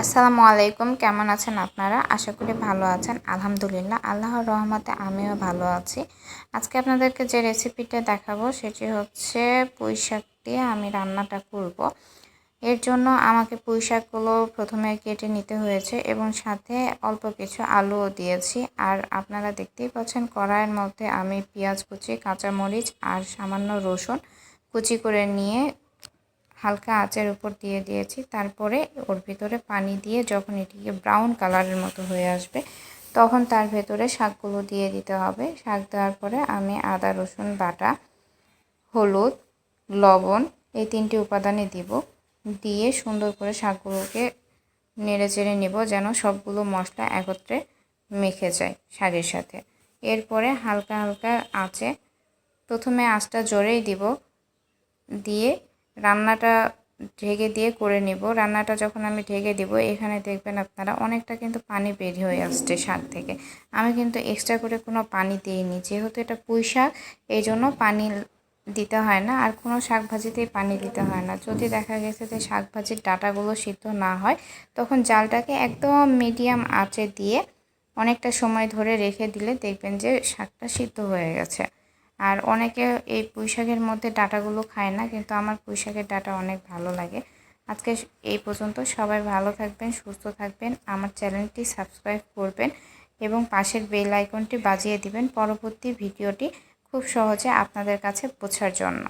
আসসালামু আলাইকুম। কেমন আছেন আপনারা? আশা করি ভালো আছেন। আলহামদুলিল্লাহ, আল্লাহর রহমতে আমিও ভালো আছি। আজকে আপনাদেরকে যে রেসিপিটা দেখাবো সেটি হচ্ছে পুঁই শাক দিয়ে আমি রান্নাটা করব। এর জন্য আমাকে পুঁই শাকগুলো প্রথমে কেটে নিতে হয়েছে এবং সাথে অল্প কিছু আলুও দিয়েছি। আর আপনারা দেখতেই পাচ্ছেন, কড়াইয়ের মধ্যে আমি পেঁয়াজ কুচি, কাঁচামরিচ আর সামান্য রসুন কুচি করে নিয়ে হালকা আঁচের উপর দিয়ে দিয়েছি। তারপরে ওর ভিতরে পানি দিয়ে যখন এটিকে ব্রাউন কালারের মতো হয়ে আসবে, তখন তার ভেতরে শাকগুলো দিয়ে দিতে হবে। শাক দেওয়ার পরে আমি আদা, রসুন, বাটা, হলুদ, লবণ এই তিনটি উপাদানে দিব। দিয়ে সুন্দর করে শাকগুলোকে নেড়ে চেড়ে নেব যেন সবগুলো মশলা একত্রে মেখে যায় শাকের সাথে। এরপরে হালকা হালকা আঁচে প্রথমে আঁচটা জোরেই দিব। দিয়ে রান্নাটা ঢেকে দিয়ে করে নিব। রান্নাটা যখন আমি ঢেকে দিব, এখানে দেখবেন আপনারা অনেকটা কিন্তু পানি বের হয়ে আসছে শাক থেকে। আমি কিন্তু এক্সট্রা করে কোনো পানি দিইনি। যেহেতু এটা পুঁই শাক, এই জন্য পানি দিতে হয় না। আর কোনো শাক ভাজিতেই পানি দিতে হয় না। যদি দেখা গেছে যে শাক ভাজির ডাটাগুলো সিদ্ধ না হয়, তখন জালটাকে একদম মিডিয়াম আঁচে দিয়ে অনেকটা সময় ধরে রেখে দিলে দেখবেন যে শাকটা সিদ্ধ হয়ে গেছে। আর অনেকে এই পুঁইশাকের মধ্যে ডাটাগুলো খায় না, কিন্তু আমার পুঁইশাকের ডাটা অনেক ভালো লাগে। আজকে এই পর্যন্ত সবাই ভালো থাকবেন, সুস্থ থাকবেন, আমার চ্যানেলটি সাবস্ক্রাইব করবেন এবং পাশের বেল আইকনটি বাজিয়ে দিবেন। পরবর্তী ভিডিওটি খুব সহজে আপনাদের কাছে পৌঁছার জন্য।